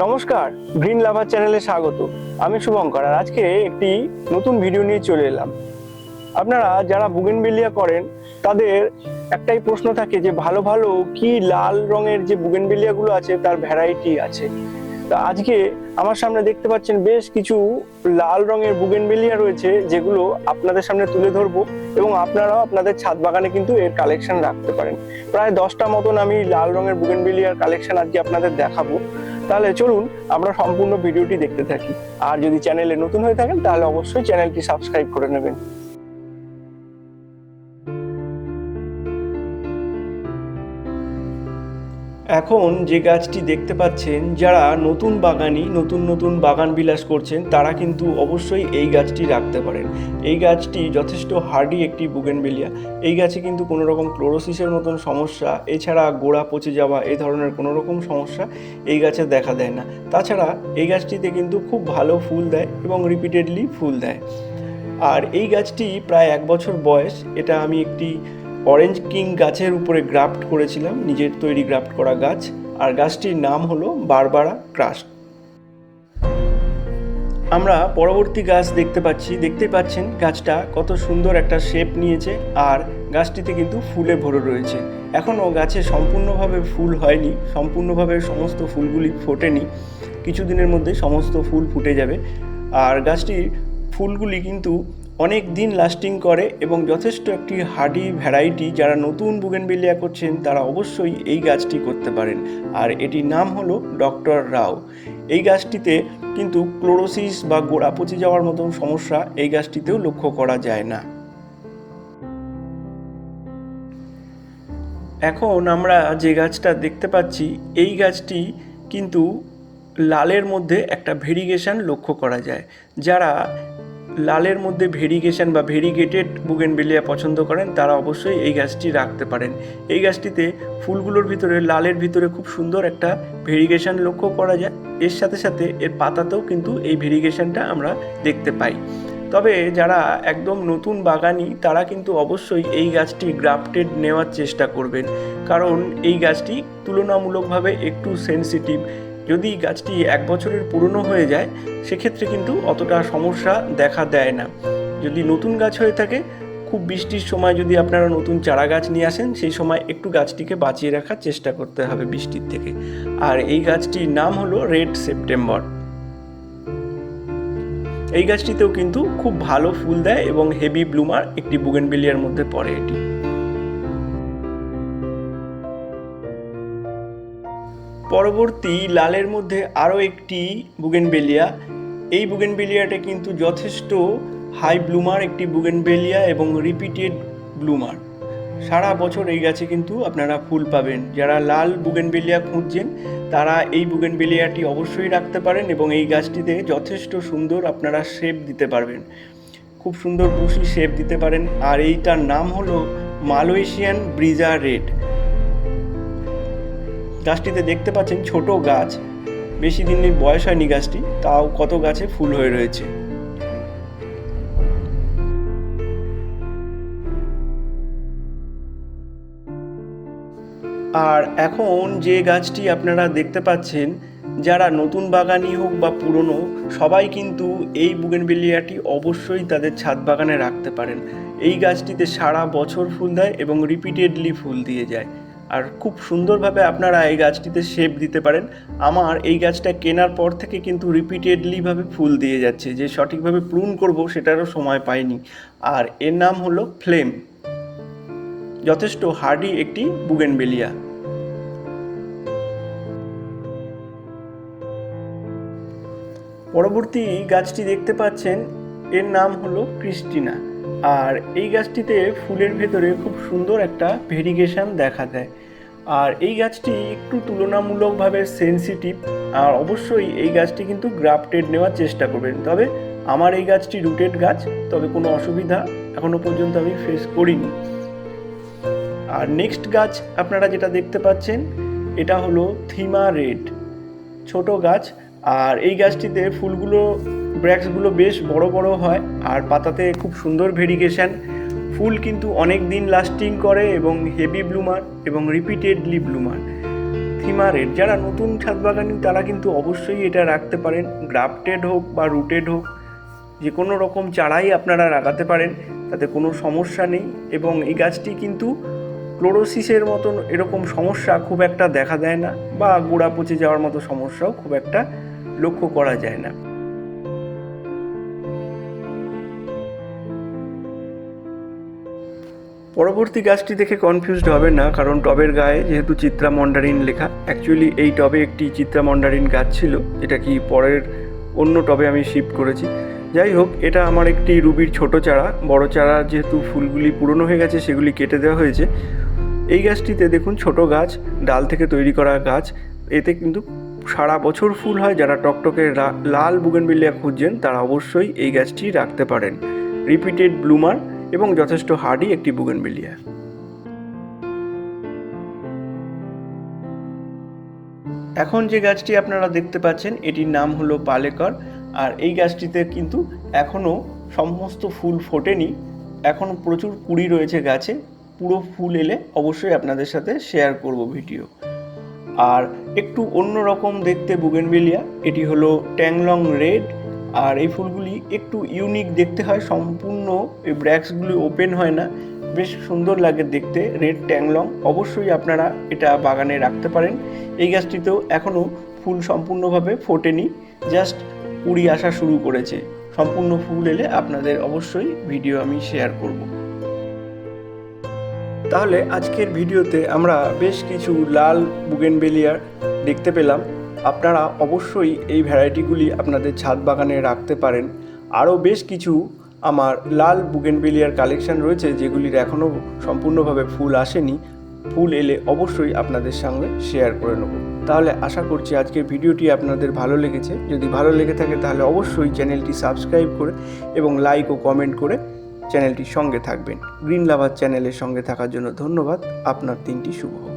নমস্কার, গ্রিন লাভার চ্যানেলে স্বাগত। আমি শুভঙ্কর আর আজকে একটি নতুন ভিডিও নিয়ে চলে এলাম। আপনারা যারা বুগেন বুগেনবেলিয়া করেন, তাদের একটাই প্রশ্ন থাকে যে ভালো ভালো কি লাল রঙের যে বুগেন বুগেনবেলিয়াগুলো আছে, তার ভ্যারাইটি আছে। তা আজকে আমার সামনে দেখতে পাচ্ছেন বেশ কিছু লাল রঙের বুগেন বুগেনবেলিয়া রয়েছে, যেগুলো আপনাদের সামনে তুলে ধরবো এবং আপনারাও আপনাদের ছাদ বাগানে কিন্তু এর কালেকশন রাখতে পারেন। প্রায় দশটা মতন আমি লাল রঙের বুগেন বুগেনবেলিয়ার কালেকশন আজকে আপনাদের দেখাবো। তাহলে চলুন আমরা সম্পূর্ণ ভিডিওটি দেখতে থাকি। আর যদি চ্যানেলে নতুন হয়ে থাকেন, তাহলে অবশ্যই চ্যানেলটি সাবস্ক্রাইব করে নেবেন। এখন যে গাছটি দেখতে পাচ্ছেন, যারা নতুন বাগানি, নতুন নতুন বাগান বিলাস করছেন, তারা কিন্তু অবশ্যই এই গাছটি রাখতে পারেন। এই গাছটি যথেষ্ট হার্ডি একটি বুগেনবেলিয়া এই গাছে কিন্তু কোনো রকম ক্লোরোসিসের মতন সমস্যা, এছাড়া গোড়া পচে যাওয়া এই ধরনের কোনো রকম সমস্যা এই গাছে দেখা দেয় না। তাছাড়া এই গাছটিতে কিন্তু খুব ভালো ফুল দেয় এবং রিপিটেডলি ফুল দেয়। আর এই গাছটি প্রায় এক বছর বয়স, এটা আমি একটি অরেঞ্জ কিং গাছের উপরে গ্রাফট করেছিলাম, নিজের তৈরি গ্রাফট করা গাছ, আর গাছটির নাম হলো বারবারা ক্রাস্ট। আমরা পরবর্তী গাছ দেখতে পাচ্ছি দেখতে পাচ্ছেন গাছটা কত সুন্দর একটা শেপ নিয়েছে, আর গাছটিতে কিন্তু ফুলে ভরে রয়েছে। এখনও গাছে সম্পূর্ণভাবে ফুল হয়নি, সম্পূর্ণভাবে সমস্ত ফুলগুলি ফোটেনি, কিছুদিনের মধ্যে সমস্ত ফুল ফুটে যাবে, আর গাছটির ফুলগুলি কিন্তু অনেক দিন লাস্টিং করে এবং যথেষ্ট একটি হার্ডি ভ্যারাইটি যারা নতুন বুগেনবেলিয়া করছেন, তারা অবশ্যই এই গাছটি করতে পারেন। আর এটির নাম হলো ডক্টর রাও এই গাছটিতে কিন্তু ক্লোরোসিস বা গোড়া পচে যাওয়ার মতন সমস্যা এই গাছটিতেও লক্ষ্য করা যায় না। এখন আমরা যে গাছটা দেখতে পাচ্ছি, এই গাছটি কিন্তু লালের মধ্যে একটা ভেরিগেশন লক্ষ্য করা যায়, যারা লালের মধ্যে ভেরিগেশন বা ভেরিগেটেড বুগেনবেলিয়া পছন্দ করেন, তারা অবশ্যই এই গাছটি রাখতে পারেন। এই গাছটিতে ফুলগুলোর ভিতরে, লালের ভিতরে খুব সুন্দর একটা ভেরিগেশন লক্ষ্য করা যায়। এর সাথে সাথে এর পাতাতেও কিন্তু এই ভেরিগেশনটা আমরা দেখতে পাই। তবে যারা একদম নতুন বাগানি, তারা কিন্তু অবশ্যই এই গাছটি গ্রাফটেড নেওয়ার চেষ্টা করবেন। কারণ এই গাছটি তুলনামূলকভাবে একটু সেনসিটিভ। যদি গাছটি এক বছরের পুরনো হয়ে যায়, সেক্ষেত্রে কিন্তু অতটা সমস্যা দেখা দেয় না। যদি নতুন গাছ হয়ে থাকে, খুব বৃষ্টির সময় যদি আপনারা নতুন চারা গাছ নিয়ে আসেন, সেই সময় একটু গাছটিকে বাঁচিয়ে রাখার চেষ্টা করতে হবে বৃষ্টির থেকে। আর এই গাছটির নাম হলো রেড সেপ্টেম্বর। এই গাছটিতেও কিন্তু খুব ভালো ফুল দেয় এবং হেভি ব্লুমার একটি বুগেনবেলিয়ার মধ্যে পড়ে এটি। পরবর্তী লালের মধ্যে আরও একটি বুগেনবেলিয়া। এই বুগেনবেলিয়াটা কিন্তু যথেষ্ট হাই ব্লুমার একটি বুগেনবেলিয়া এবং রিপিটেড ব্লুমার সারা বছর এই গাছে কিন্তু আপনারা ফুল পাবেন। যারা লাল বুগেনবেলিয়া খুঁজছেন, তারা এই বুগেনবেলিয়াটি অবশ্যই রাখতে পারেন এবং এই গাছটিতে যথেষ্ট সুন্দর আপনারা শেপ দিতে পারবেন। খুব সুন্দর বুশি শেপ দিতে পারেন। আর এইটার নাম হলো মালয়েশিয়ান ব্রিজা রেড। গাছটিতে দেখতে পাচ্ছেন ছোট গাছ। বেশি দিনের বয়স হয়নি গাছটি, তাও কত গাছে ফুল হয়ে রয়েছে। আর এখন যে গাছটি আপনারা দেখতে পাচ্ছেন, যারা নতুন বাগানি হোক বা পুরনো, সবাই কিন্তু এই বুগেনবেলিয়াটি অবশ্যই তাদের ছাদ বাগানে রাখতে পারেন। এই গাছটিতে সারা বছর ফুল দেয় এবং রিপিটেডলি ফুল দিয়ে যায়। আর খুব সুন্দরভাবে আপনারা এই গাছটিতে শেপ দিতে পারেন। আমার এই গাছটা কেনার পর থেকে কিন্তু রিপিটেডলিভাবে ফুল দিয়ে যাচ্ছে। যে সঠিকভাবে প্রুন করব সেটারও সময় পাইনি। আর এর নাম হলো ফ্লেম যথেষ্ট হার্ডি একটি বুগেনবেলিয়া পরবর্তী গাছটি দেখতে পাচ্ছেন, এর নাম হলো ক্রিস্টিনা আর এই গাছটিতে ফুলের ভেতরে খুব সুন্দর একটা ভেরিগেশন দেখা দেয়। আর এই গাছটি একটু তুলনামূলকভাবে সেনসিটিভ আর অবশ্যই এই গাছটি কিন্তু গ্রাফটেড নেওয়ার চেষ্টা করবেন। তবে আমার এই গাছটি রুটেড গাছ, তবে কোনো অসুবিধা এখনও পর্যন্ত আমি ফেস করিনি। আর নেক্সট গাছ আপনারা যেটা দেখতে পাচ্ছেন, এটা হলো থিমা রেড ছোট গাছ। আর এই গাছটিতে ফুলগুলো ব্র্যাক্সগুলো বেশ বড় বড় হয়, আর পাতাতে খুব সুন্দর ভেরিগেশন। ফুল কিন্তু অনেক দিন লাস্টিং করে এবং হেভি ব্লুমার এবং রিপিটেডলি ব্লুমার থিমারের যারা নতুন ছাদ বাগানি তারা কিন্তু অবশ্যই এটা রাখতে পারেন। গ্রাফটেড হোক বা রুটেড হোক যে কোনো রকম চারাই আপনারা লাগাতে পারেন, তাতে কোনো সমস্যা নেই। এবং এই গাছটি কিন্তু ক্লোরোসিসের মতন এরকম সমস্যা খুব একটা দেখা দেয় না, বা গোড়া পচে যাওয়ার মতো সমস্যাও খুব একটা লক্ষ্য করা যায় না। পরবর্তী গাছটি দেখে কনফিউজড হবে না, কারণ টবের গায়ে যেহেতু চিত্রা মন্ডারিন লেখা অ্যাকচুয়ালি এই টবে একটি চিত্রা মন্ডারিন গাছ ছিল, এটা কি পরের অন্য টবে আমি শিফট করেছি। যাই হোক, এটা আমার একটি রুবির ছোট চারা, বড় চারা যেহেতু ফুলগুলি পুরনো হয়ে গেছে, সেগুলি কেটে দেওয়া হয়েছে। এই গাছটিতে দেখুন ছোট গাছ, ডাল থেকে তৈরি করা গাছ, এতে কিন্তু সারা বছর ফুল হয়, যারা টকটকে লাল বুগেনবিলিয়া খুঁজছেন, তারা অবশ্যই এই গাছটি রাখতে পারেন। রিপিটেড ব্লুমার এবং যথেষ্ট হার্ডি একটি বুগেনবিলিয়া এখন যে গাছটি আপনারা দেখতে পাচ্ছেন, এটির নাম হলো পালেকর, আর এই গাছটিতে কিন্তু এখনও সমস্ত ফুল ফোটেনি। এখন প্রচুর কুড়ি রয়েছে গাছে। পুরো ফুল এলে অবশ্যই আপনাদের সাথে শেয়ার করব ভিডিও। আর একটু অন্য রকম দেখতে বুগেনভিলিয়া এটি হলো ট্যাংলং রেড আর এই ফুলগুলি একটু ইউনিক দেখতে হয়, সম্পূর্ণ এই ব্র্যাক্সগুলি ওপেন হয় না। বেশ সুন্দর লাগে দেখতে রেড ট্যাংলং অবশ্যই আপনারা এটা বাগানে রাখতে পারেন। এই গাছটিতেও এখনও ফুল সম্পূর্ণভাবে ফোটেনি জাস্ট কুড়ি আসা শুরু করেছে। সম্পূর্ণ ফুল এলে আপনাদের অবশ্যই ভিডিও আমি শেয়ার করব। তাহলে আজকের ভিডিওতে আমরা বেশ কিছু লাল বুগেনবেলিয়ার দেখতে পেলাম। আপনারা অবশ্যই এই ভ্যারাইটিগুলি আপনাদের ছাদ বাগানে রাখতে পারেন। আরও বেশ কিছু আমার লাল বুগেনবেলিয়ার কালেকশন রয়েছে, যেগুলির এখনও সম্পূর্ণভাবে ফুল আসেনি। ফুল এলে অবশ্যই আপনাদের সঙ্গে শেয়ার করে নেব। তাহলে আশা করছি আজকের ভিডিওটি আপনাদের ভালো লেগেছে। যদি ভালো লেগে থাকে তাহলে অবশ্যই চ্যানেলটি সাবস্ক্রাইব করে এবং লাইক ও কমেন্ট করে চ্যানেলটির সঙ্গে থাকবেন। গ্রিন লাভার চ্যানেলের সঙ্গে থাকার জন্য ধন্যবাদ। আপনার দিনটি শুভ